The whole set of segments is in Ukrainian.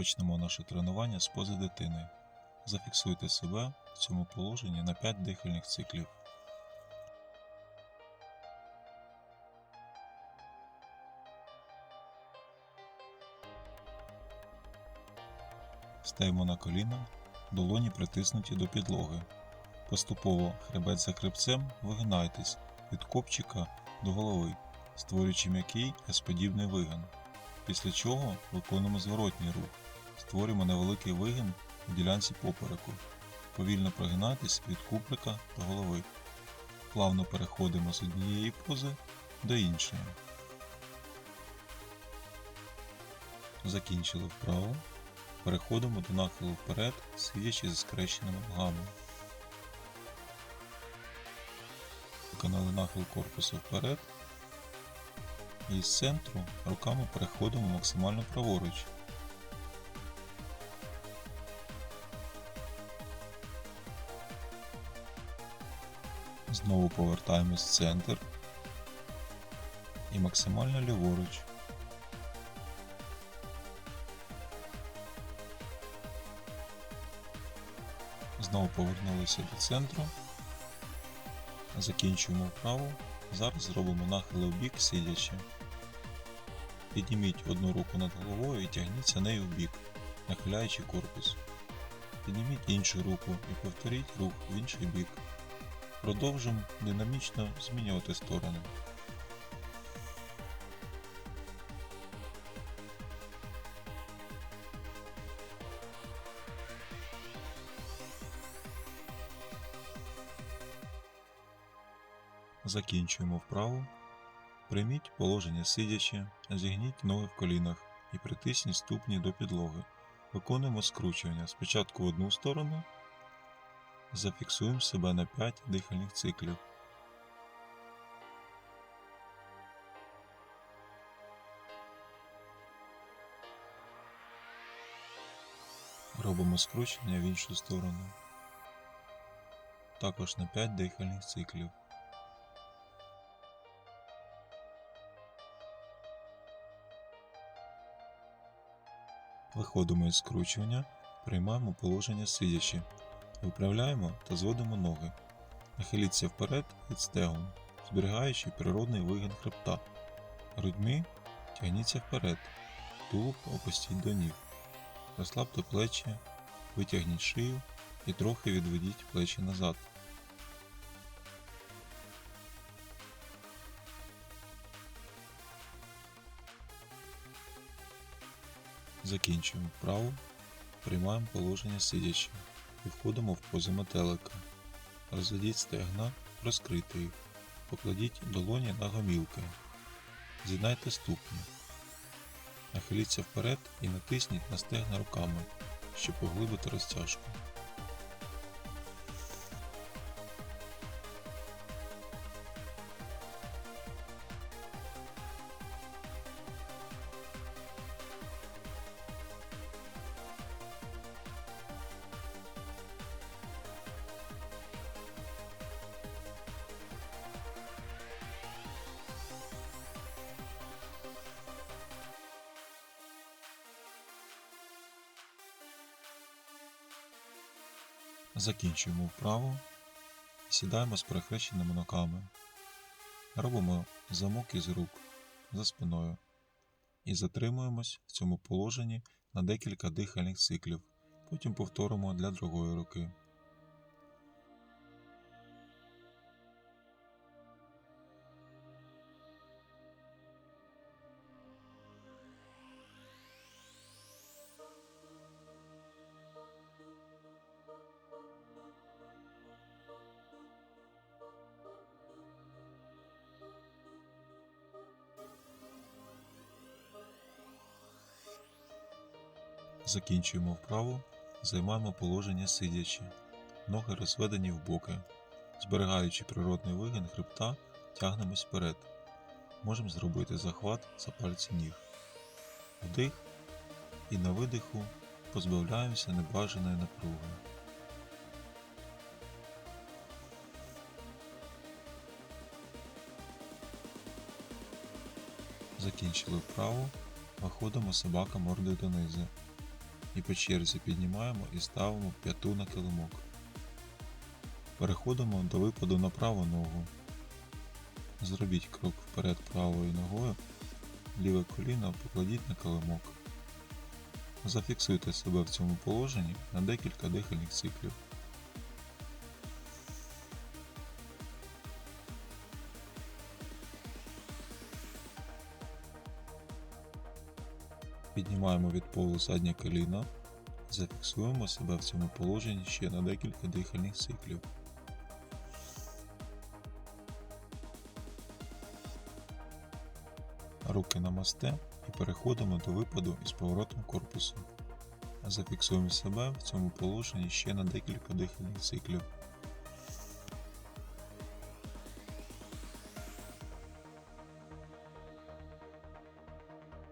Розпочнемо наше тренування з пози дитини. Зафіксуйте себе в цьому положенні на 5 дихальних циклів. Стаємо на коліна, долоні притиснуті до підлоги. Поступово хребет за хребцем вигинайтесь від копчика до голови, створюючи м'який S-подібний вигин. Після чого виконуємо зворотній рух. Створюємо невеликий вигин у ділянці попереку. Повільно прогинайтесь від куприка до голови. Плавно переходимо з однієї пози до іншої. Закінчили вправо. Переходимо до нахилу вперед, сидячи зі скрещеними ногами. Виконали нахил корпусу вперед. І з центру руками переходимо максимально праворуч. Знову повертаємось в центр і максимально ліворуч. Знову повернулися до центру. Закінчуємо вправу. Зараз зробимо нахили в бік сидячи. Підніміть одну руку над головою і тягніться нею в бік, нахиляючи корпус. Підніміть іншу руку і повторіть рух в інший бік. Продовжимо динамічно змінювати сторони. Закінчуємо вправу. Прийміть положення сидячи, зігніть ноги в колінах і притисніть ступні до підлоги. Виконуємо скручування спочатку в одну сторону. Зафіксуємо себе на 5 дихальних циклів. Робимо скручення в іншу сторону. Також на 5 дихальних циклів. Виходимо із скручування, приймаємо положення сидячи, виправляємо та зводимо ноги. Нахиліться вперед від стегон, зберігаючи природний вигин хребта. Грудьми тягніться вперед, тулуб опустіть до ніг. Розслабте плечі, витягніть шию і трохи відведіть плечі назад. Закінчуємо вправу, приймаємо положення сидячи і входимо в позу метелика. Розведіть стегна, розкрити їх, покладіть долоні на гомілки. З'єднайте ступні. Нахиліться вперед і натисніть на стегна руками, щоб поглибити розтяжку. Закінчуємо вправу сідаємо з перехрещеними ногами. Робимо замок із рук за спиною і затримуємось в цьому положенні на декілька дихальних циклів. Потім повторимо для другої руки. Закінчуємо вправу, займаємо положення сидячи, ноги розведені в боки. Зберігаючи природний вигин хребта, тягнемось вперед. Можемо зробити захват за пальці ніг. Вдих і на видиху позбавляємося небажаної напруги. Закінчили вправу, виходимо собака мордою донизу. І по черзі піднімаємо і ставимо п'яту на килимок. Переходимо до випаду на праву ногу. Зробіть крок вперед правою ногою, ліве коліно покладіть на килимок. Зафіксуйте себе в цьому положенні на декілька дихальних циклів. Піднімаємо від полу заднє коліно, зафіксуємо себе в цьому положенні ще на декілька дихальних циклів. Руки на масте і переходимо до випаду із поворотом корпусу. Зафіксуємо себе в цьому положенні ще на декілька дихальних циклів.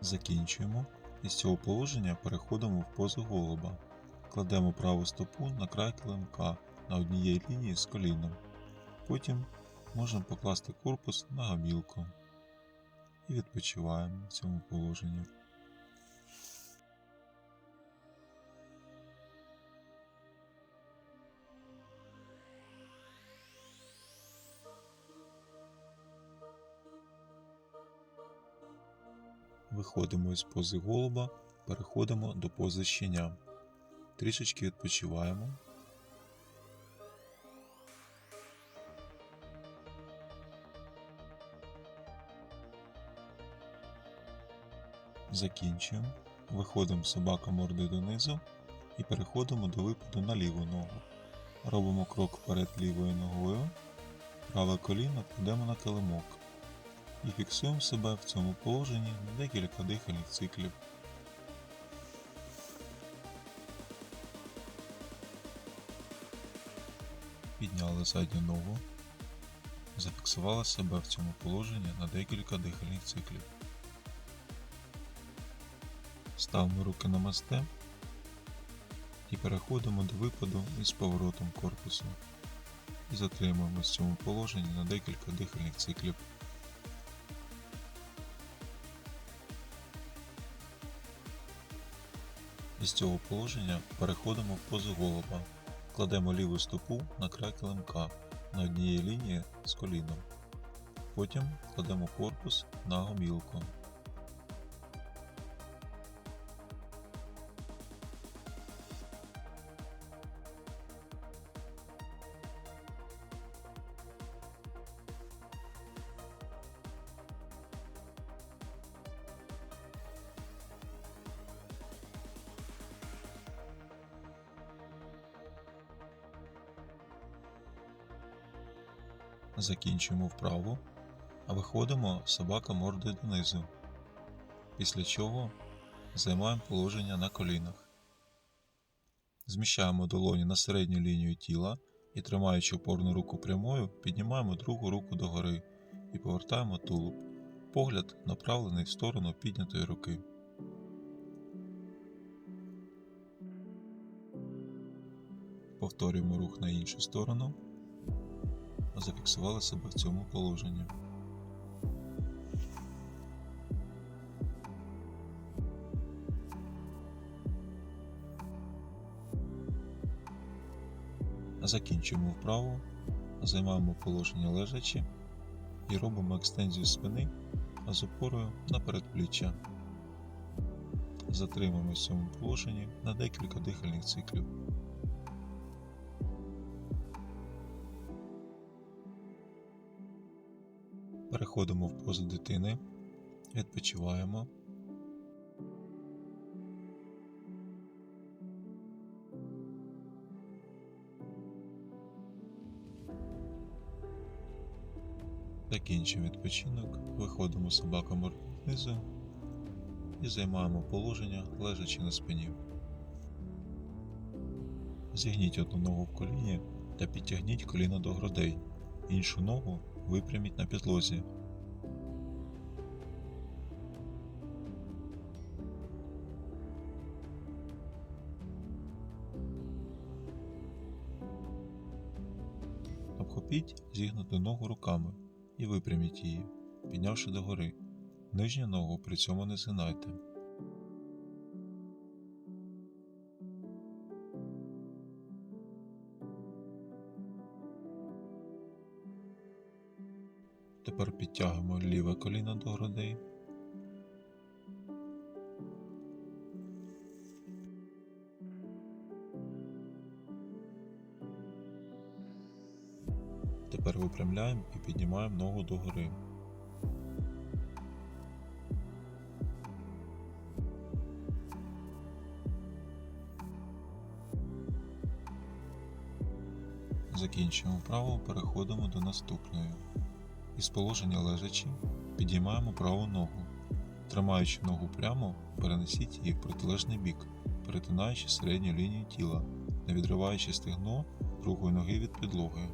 Закінчуємо і з цього положення переходимо в позу голуба. Кладемо праву стопу на край килимка на однієї лінії з коліном. Потім можемо покласти корпус на гамілку і відпочиваємо в цьому положенні. Виходимо із пози голуба, переходимо до пози щеня. Трішечки відпочиваємо. Закінчуємо. Виходимо собака мордою донизу і переходимо до випаду на ліву ногу. Робимо крок вперед лівою ногою, праве коліно кладемо на килимок і фіксуємо себе в цьому положенні на декілька дихальних циклів. Підняли задню ногу, зафіксували себе в цьому положенні на декілька дихальних циклів. Ставимо руки на масте і переходимо до випаду із поворотом корпусу. І затримуємо в цьому положенні на декілька дихальних циклів. Із цього положення переходимо в позу голуба. Кладемо ліву стопу на край килимка на однієї лінії з коліном. Потім кладемо корпус на гомілку. Закінчуємо вправу, а виходимо собака мордою донизу. Після чого займаємо положення на колінах. Зміщаємо долоні на середню лінію тіла і, тримаючи опорну руку прямою, піднімаємо другу руку догори і повертаємо тулуб. Погляд направлений в сторону піднятої руки. Повторюємо рух на іншу сторону зафіксували себе в цьому положенні. Закінчуємо вправу, займаємо положення лежачі і робимо екстензію спини з опорою на передпліччя. Затримуємо в цьому положенні на декілька дихальних циклів. Переходимо в позу дитини, відпочиваємо. Закінчимо відпочинок, виходимо собаками внизу і займаємо положення, лежачи на спині. Зігніть одну ногу в коліні та підтягніть коліно до грудей, іншу ногу випряміть на підлозі. Підхопіть зігнуту ногу руками і випряміть її, піднявши догори. Нижню ногу при цьому не згинайте. Тепер підтягуємо ліве коліно до грудей. Тепер випрямляємо і піднімаємо ногу догори. Закінчуємо вправу, переходимо до наступної. Із положення лежачи підіймаємо праву ногу. Тримаючи ногу прямо, перенесіть її в протилежний бік, перетинаючи середню лінію тіла, не відриваючи стегно другої ноги від підлоги.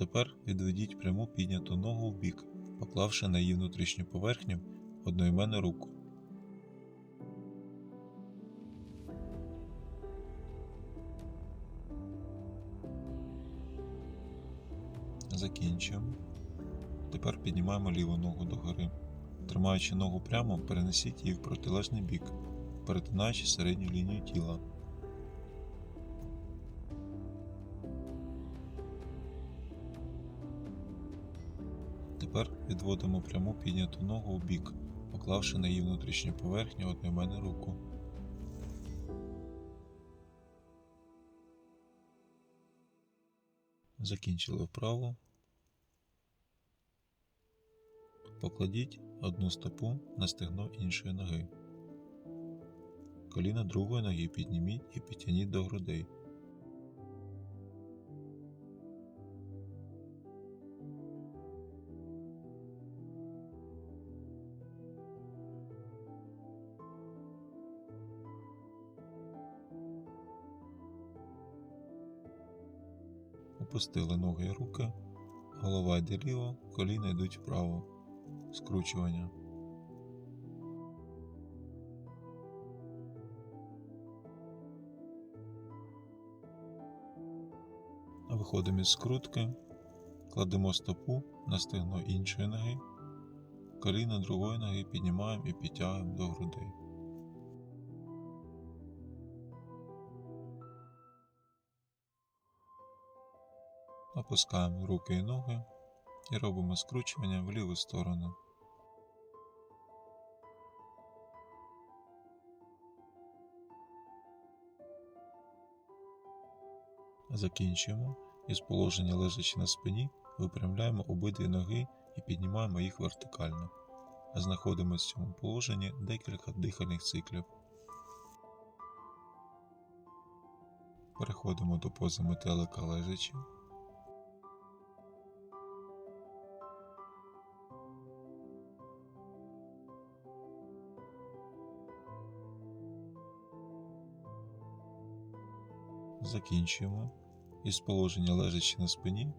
Тепер відведіть пряму підняту ногу в бік, поклавши на її внутрішню поверхню одноіменну руку. Закінчуємо. Тепер піднімаємо ліву ногу догори. Тримаючи ногу прямо, перенесіть її в протилежний бік, перетинаючи середню лінію тіла. Тепер відводимо пряму підняту ногу в бік, поклавши на її внутрішню поверхню одноіменну руку. Закінчили вправу. Покладіть одну стопу на стегно іншої ноги. Коліна другої ноги підніміть і підтягніть до грудей. Опустили ноги і руки, голова йде ліво, коліна йдуть вправо. Скручування. Виходимо із скрутки, кладемо стопу на стегно іншої ноги, коліно другої ноги піднімаємо і підтягуємо до грудей. Опускаємо руки і ноги і робимо скручування в ліву сторону. Закінчуємо і з положення лежачи на спині випрямляємо обидві ноги і піднімаємо їх вертикально. Знаходимося в цьому положенні декілька дихальних циклів. Переходимо до пози метелика лежачи. Закінчуємо. Із положення лежачи на спині,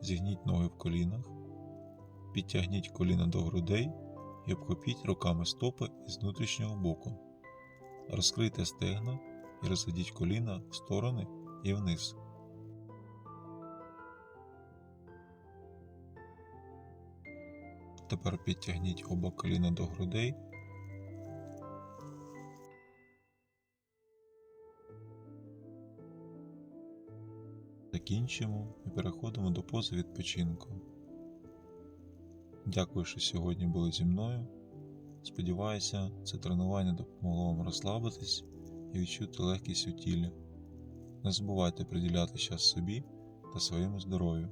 зігніть ноги в колінах, підтягніть коліна до грудей і обхопіть руками стопи із внутрішнього боку. Розкрийте стегна і розведіть коліна в сторони і вниз. Тепер підтягніть оба коліна до грудей Закінчимо і переходимо до пози відпочинку. Дякую, що сьогодні були зі мною. Сподіваюся, це тренування допомогло вам розслабитись і відчути легкість у тілі. Не забувайте приділяти час собі та своєму здоров'ю.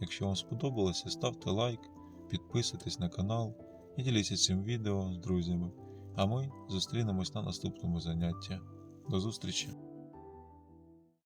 Якщо вам сподобалося, ставте лайк, підписуйтесь на канал і діліться цим відео з друзями. А ми зустрінемось на наступному занятті. До зустрічі!